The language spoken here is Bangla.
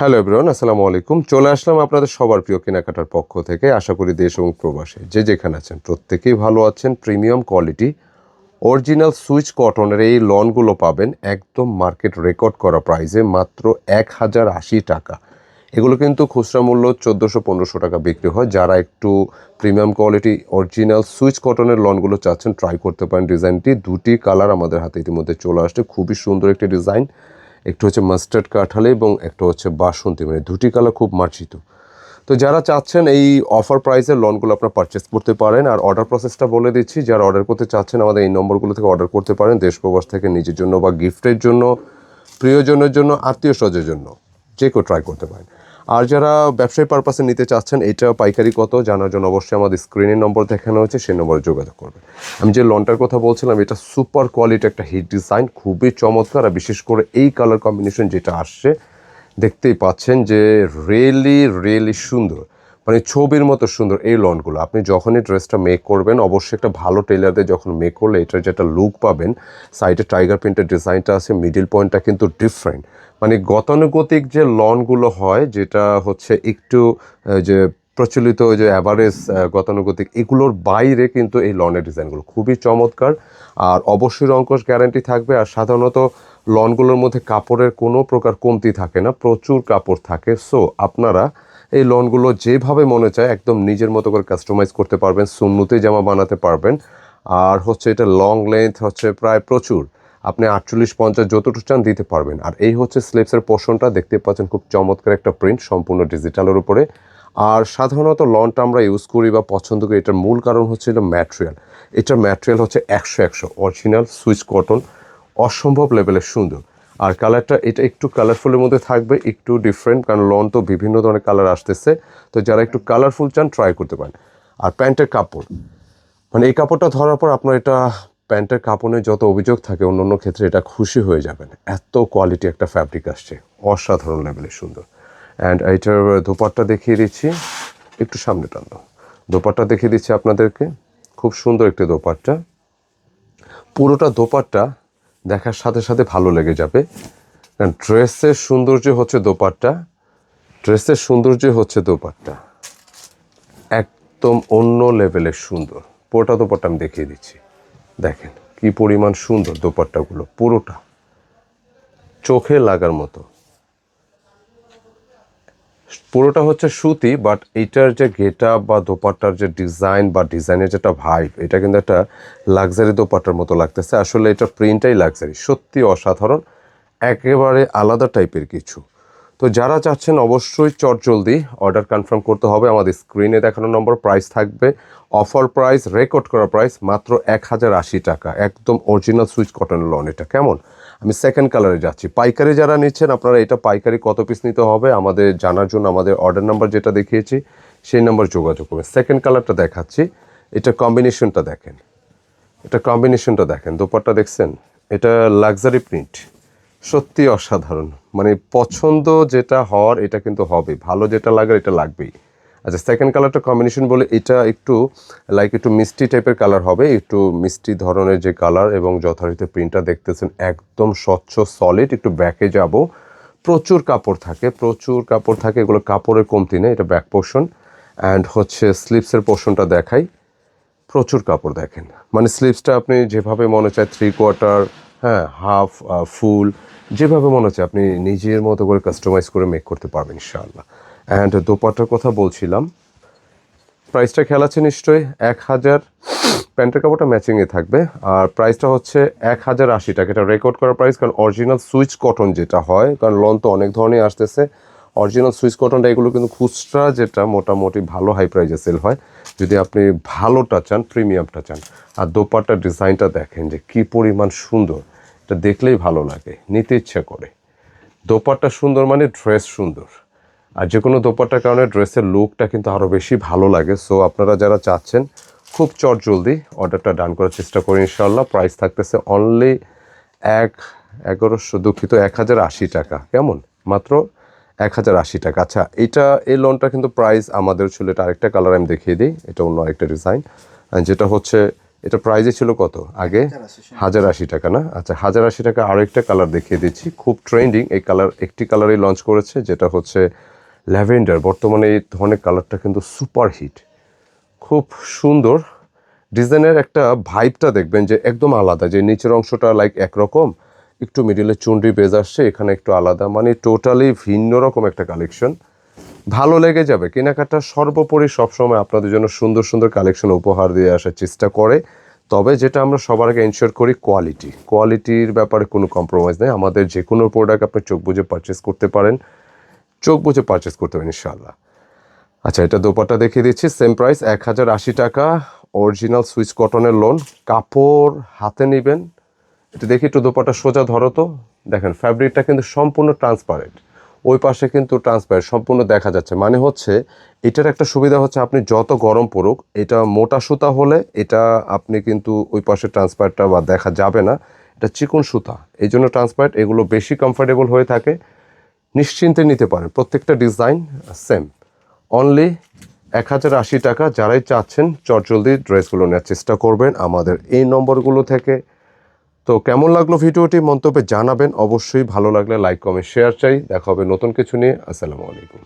হ্যালো এভরিওয়ান আসসালামু আলাইকুম চলে আসলাম আপনাদের সবার প্রিয় কেনাকাটার পক্ষ থেকে। আশা করি দেশ এবং প্রবাসে যে যেখানে আছেন প্রত্যেকেই ভালো আছেন। প্রিমিয়াম কোয়ালিটি, অরিজিনাল সুইচ কটনের এই লনগুলো পাবেন একদম মার্কেট রেকর্ড করা প্রাইসে মাত্র এক হাজার আশি টাকা। এগুলো কিন্তু খুচরা মূল্য চোদ্দোশো পনেরোশো টাকা বিক্রি হয়। যারা একটু প্রিমিয়াম কোয়ালিটি, অরিজিনাল সুইচ কটনের লনগুলো চাচ্ছেন ট্রাই করতে পারেন। ডিজাইনটি দুটি কালার আমাদের হাতে ইতিমধ্যে চলে আসছে। খুবই সুন্দর একটি ডিজাইন। একটু হচ্ছে মাস্টার্ড কাঠালে এবং একটা হচ্ছে বাসন্তী মানে দুটি কালার খুব মার্জিত। তো যারা চাচ্ছেন এই অফার প্রাইসের লোনগুলো আপনারা পারচেস করতে পারেন, আর অর্ডার প্রসেসটা বলে দিচ্ছি, যারা অর্ডার করতে চাচ্ছেন আমাদের এই নম্বরগুলো থেকে অর্ডার করতে পারেন দেশ প্রবাস থেকে নিজের জন্য বা গিফটের জন্য, প্রিয়জনের জন্য, আত্মীয় স্বজনের জন্য, যে কেউ ট্রাই করতে পারেন। আর যারা ব্যবসায়ী পারপাসে নিতে চাচ্ছেন, এটা পাইকারি কত? জানার জন্য অবশ্যই আমাদের স্ক্রিনের নম্বর দেখানো হয়েছে, সেই নম্বরে যোগাযোগ করবে আমি যে লনটার কথা বলছিলাম, এটা সুপার কোয়ালিটি একটা হিট ডিজাইন খুবই চমৎকার। আর বিশেষ করে এই কালার কম্বিনেশন যেটা আসছে, দেখতেই পাচ্ছেন যে রিয়েলি রিয়েলি সুন্দর। মানে ছবির মতো সুন্দর এই লনগুলো। আপনি যখনই ড্রেসটা মেক করবেন, অবশ্যই একটা ভালো টেলারদের যখন মেক করলে এটার যেটা লুক পাবেন সাইডে টাইগার প্রিন্টের ডিজাইনটা আছে মিডিল পয়েন্টটা কিন্তু ডিফারেন্ট মানে গতানুগতিক যে লনগুলো হয়, যেটা হচ্ছে একটু যে প্রচলিত যে অ্যাভারেজ গতানুগতিক, এগুলোর বাইরে কিন্তু এই লনের ডিজাইনগুলো খুবই চমৎকার। আর অবশ্যই রঙ্কশ গ্যারান্টি থাকবে। আর সাধারণত লনগুলোর মধ্যে কাপড়ের কোনো প্রকার কমতি থাকে না, প্রচুর কাপড় থাকে। সো আপনারা এই লনগুলো যেভাবে মনে চায় একদম নিজের মতো করে কাস্টমাইজ করতে পারবেন, সুন্নুতে জামা বানাতে পারবেন। আর হচ্ছে এটা লং লেন্থ হচ্ছে প্রায় প্রচুর। আপনি আটচল্লিশ, পঞ্চাশ যতটুকু চান দিতে পারবেন। আর এই হচ্ছে স্লিপসের পোর্শনটা দেখতে পাচ্ছেন খুব চমৎকার একটা প্রিন্ট সম্পূর্ণ ডিজিটালের উপরে। আর সাধারণত লনটা আমরা ইউজ করি বা পছন্দ করি, এটার মূল কারণ হচ্ছে এটা ম্যাটেরিয়াল এটার ম্যাটেরিয়াল হচ্ছে একশো একশো। অরিজিনাল সুইচ কটন অসম্ভব লেভেলের সুন্দর। আর কালারটা, এটা একটু কালারফুলের মধ্যে থাকবে, একটু ডিফারেন্ট কারণ লন তো বিভিন্ন ধরনের কালার আসতেছে। তো যারা একটু কালারফুল চান ট্রাই করতে পারেন। আর প্যান্টের কাপড় মানে এই কাপড়টা ধরার পর আপনার এটা প্যান্টের কাপড়ে যত অভিযোগ থাকে, অন্য অন্য ক্ষেত্রে এটা খুশি হয়ে যাবেন। এত কোয়ালিটি একটা ফ্যাব্রিক আসছে, অসাধারণ লেভেলের সুন্দর। অ্যান্ড এইটার দোপাট্টা দেখিয়ে দিচ্ছি, একটু সামনে টানো দোপাট্টা দেখিয়ে দিচ্ছি আপনাদেরকে, খুব সুন্দর একটি দোপাট্টা। পুরোটা দোপাট্টা দেখার সাথে সাথে ভালো লেগে যাবে। কারণ ড্রেসের সৌন্দর্য হচ্ছে দোপাট্টা। ড্রেসের সৌন্দর্য হচ্ছে দোপাট্টা। একদম অন্য লেভেলের সুন্দর। পুরোটা দোপাট্টা আমি দেখিয়ে দিচ্ছি। দেখেন কি পরিমাণ সুন্দর দোপাট্টাগুলো, পুরোটা। চোখে লাগার মতো। পুরোটা হচ্ছে সুতি বাট এইটার যে গেটা বা দোপাট্টার যে ডিজাইন বা ডিজাইনের যেটা ভাইব এটা কিন্তু একটা লাক্সারি দোপাট্টার মতো লাগতেছে। আসলে এটা প্রিন্টটাই লাক্সারি সত্যি অসাধারণ, একেবারে আলাদা টাইপের কিছু। তো যারা চাচ্ছেন অবশ্যই চট জলদি অর্ডার কনফার্ম করতে হবে। আমাদের স্ক্রিনে দেখানো নম্বর প্রাইস থাকবে। অফার প্রাইস রেকর্ড করা প্রাইস মাত্র এক হাজার আশি টাকা। একদম অরিজিনাল সুইচ কটনের লন এটা। কেমন? আমি সেকেন্ড কালারে যাচ্ছি। পাইকারি যারা নিচ্ছেন, আপনারা এটা পাইকারি কত পিস নিতে হবে আমাদের জানার জন্য আমাদের অর্ডার নাম্বার যেটা দেখিয়েছি, সেই নাম্বার যোগাযোগ করবেন। সেকেন্ড কালারটা দেখাচ্ছি। এটা কম্বিনেশনটা দেখেন। এটা কম্বিনেশনটা দেখেন। দোপাট্টা দেখছেন? এটা লাক্সারি প্রিন্ট সত্যি অসাধারণ। মানে পছন্দ যেটা হওয়ার, এটা কিন্তু হবে। ভালো যেটা লাগে এটা লাগবেই। আচ্ছা সেকেন্ড কালারটা কম্বিনেশন বলে এটা একটু লাইক একটু মিষ্টি টাইপের কালার হবে, একটু মিষ্টি ধরনের যে কালার এবং যথারীতি প্রিন্টটা দেখতেছেন, একদম স্বচ্ছ সলিড একটু ব্যাকে যাব। প্রচুর কাপড় থাকে, প্রচুর কাপড় থাকে, এগুলো কাপড়ের কমতি নেই, এটা ব্যাক পোর্শন অ্যান্ড হচ্ছে স্লিপসের পোর্শনটা দেখাই। প্রচুর কাপড় দেখেন মানে স্লিপসটা আপনি যেভাবে মনে চায় থ্রি কোয়ার্টার হ্যাঁ হাফ ফুল যেভাবে মনে চায়, আপনি নিজের মতো করে কাস্টমাইজ করে মেক করতে পারবেন, ইনশাআল্লাহ। অ্যান্ড দোপাট্টার কথা বলছিলাম। প্রাইসটা খেয়াল আছে নিশ্চয়ই? এক হাজার প্যান্টের কাপড়টা ম্যাচিংয়ে থাকবে। আর প্রাইসটা হচ্ছে এক হাজার আশি টাকা। এটা রেকর্ড করা প্রাইস কারণ অরিজিনাল সুইচ কটন যেটা হয়, কারণ লন তো অনেক ধরনের আসতেছে। অরিজিনাল সুইচ কটনটা এগুলো কিন্তু খুচরা যেটা মোটামুটি ভালো হাই প্রাইজে সেল হয়। যদি আপনি ভালোটা চান প্রিমিয়ামটা চান। আর দোপাট্টার ডিজাইনটা দেখেন যে কি পরিমাণ সুন্দর। এটা দেখলেই ভালো লাগে, নিতে ইচ্ছে করে। দোপাট্টা সুন্দর মানে ড্রেস সুন্দর। আর যে কোনো দোপাট্টার কারণে ড্রেসের লুকটা কিন্তু আরও বেশি ভালো লাগে। সো আপনারা যারা চাচ্ছেন খুব চট জলদি অর্ডারটা ডান করার চেষ্টা করি ইনশাল্লাহ প্রাইস থাকতেছে অনলি এক এগারোশো দুঃখিত এক হাজার আশি টাকা। কেমন? মাত্র এক হাজার আশি টাকা। আচ্ছা এটা এই লোনটা কিন্তু প্রাইস আমাদের ছিল এটা আরেকটা কালার আমি দেখিয়ে দিই। এটা অন্য আরেকটা ডিজাইন যেটা হচ্ছে এটা প্রাইজে ছিল কত? আগে হাজার আশি টাকা না? আচ্ছা হাজার আশি টাকা আরেকটা কালার দেখিয়ে দিচ্ছি। খুব ট্রেন্ডিং এই কালার একটি কালারই লঞ্চ করেছে যেটা হচ্ছে ল্যাভেন্ডার, বর্তমানে এই ধরনের কালারটা কিন্তু সুপার হিট। খুব সুন্দর। ডিজাইনের একটা ভাইবটা দেখবেন যে একদম আলাদা, যে নিচের অংশটা লাইক একরকম, একটু মিডিলে চুনরি বেজ আসছে, এখানে একটু আলাদা মানে টোটালি ভিন্ন রকম একটা কালেকশন ভালো লেগে যাবে। কেনাকাটা সর্বোপরি সবসময় আপনাদের জন্য সুন্দর সুন্দর কালেকশন উপহার দিয়ে আসার চেষ্টা করে। তবে যেটা আমরা সবার আগে এনশিওর করি কোয়ালিটি কোয়ালিটির ব্যাপারে কোনো কম্প্রোমাইজ নেই। আমাদের যে কোনো প্রোডাক্ট আপনি চোখ বুঝে পারচেস করতে পারেন। চোখ বুঝে পারচেস করতে পারেন ইনশাআল্লাহ। আচ্ছা এটা দোপাট্টা দেখিয়ে দিচ্ছি। সেম প্রাইস এক হাজার আশি টাকা। অরিজিনাল সুইচ কটনের লোন কাপড় হাতে নেবেন। এটা দেখি একটু দোপাট্টা সোজা ধরো তো। দেখেন ফ্যাব্রিকটা কিন্তু সম্পূর্ণ ট্রান্সপারেন্ট ওই পাশে কিন্তু ট্রান্সপারেন্ট সম্পূর্ণ দেখা যাচ্ছে। মানে হচ্ছে, এটার একটা সুবিধা হচ্ছে, আপনি যত গরম পড়ুক এটা মোটা সুতা হলে এটা আপনি কিন্তু ওই পাশে ট্রান্সপারেন্টটা বা দেখা যাবে না। এটা চিকন সুতা। এই জন্য ট্রান্সপারেন্ট এগুলো বেশি কমফোর্টেবল হয়ে থাকে। নিশ্চিন্তে নিতে পারেন। প্রত্যেকটা ডিজাইন সেম অনলি এক হাজার আশি টাকা যারাই চাচ্ছেন, চটজলদি ড্রেসগুলো নেওয়ার চেষ্টা করবেন আমাদের এই নম্বরগুলো থেকে। তো কেমন লাগল ভিডিওটি? মন্তব্যে জানাবেন। অবশ্যই ভালো লাগলে লাইক কমেন্ট শেয়ার চাই। দেখা হবে নতুন কিছু নিয়ে। আসসালামু আলাইকুম।